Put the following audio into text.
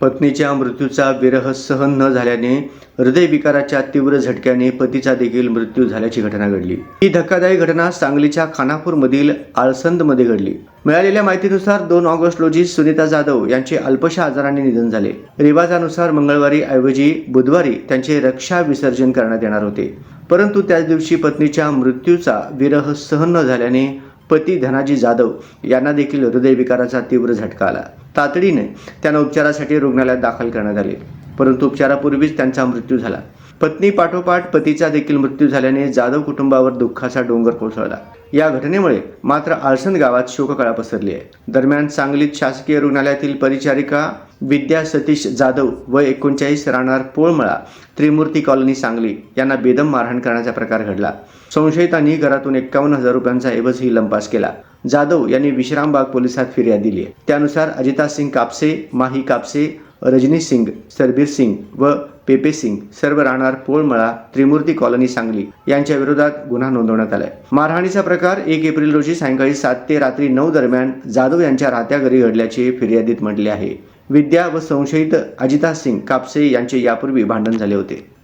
पत्नीच्या मृत्यूचा विरह सहन न झाल्याने हृदयविकाराच्या तीव्र झटक्याने पतीचा देखील मृत्यू झाल्याची घटना घडली. ही धक्कादायक घटना सांगलीच्या खानापूरमधील आळसंदमध्ये घडली. मिळालेल्या माहितीनुसार दोन ऑगस्ट रोजी सुनीता जाधव यांचे अल्पशा आजाराने निधन झाले. रिवाजानुसार मंगळवारी ऐवजी बुधवारी त्यांचे रक्षा विसर्जन करण्यात येणार होते. परंतु त्याच दिवशी पत्नीच्या मृत्यूचा विरह सहन न झाल्याने पती धनाजी जाधव यांना देखील हृदयविकाराचा तीव्र झटका आला. तातडीने त्यांना उपचारासाठी रुग्णालयात दाखल करण्यात आले. परंतु उपचारापूर्वीच त्यांचा मृत्यू झाला. पत्नी पाठोपाठ पतीचा देखील मृत्यू झाल्याने जाधव कुटुंबावर दुःखाचा डोंगर कोसळला. या घटनेमुळे मात्र आळसंद गावात शोककळा पसरली आहे. दरम्यान सांगलीत शासकीय रुग्णालयातील परिचारिका विद्या सतीश जाधव व एकोणचाळीस राहणार पोळमळा त्रिमूर्ती कॉलनी सांगली यांना बेदम मारहाण करण्याचा प्रकार घडला. संशयितांनी घरातून एकावन्न हजार रुपयांचा एवजही लंपास केला. जाधव यांनी विश्रामबाग पोलिसात फिर्याद दिली आहे. त्यानुसार अजिता सिंग कापसे माही कापसे रजनी सिंग सरबीर सिंग व पेपे सिंग सर्व राहणार पोळमळा त्रिमूर्ती कॉलनी सांगली यांच्या विरोधात गुन्हा नोंदवण्यात आलाय. मारहाणीचा प्रकार एक एप्रिल रोजी सायंकाळी सात ते रात्री नऊ दरम्यान जाधव यांच्या राहत्या घरी घडल्याचे फिर्यादीत म्हटले आहे. विद्या व संशयित अजिता सिंग कापसे यांचे यापूर्वी भांडण झाले होते.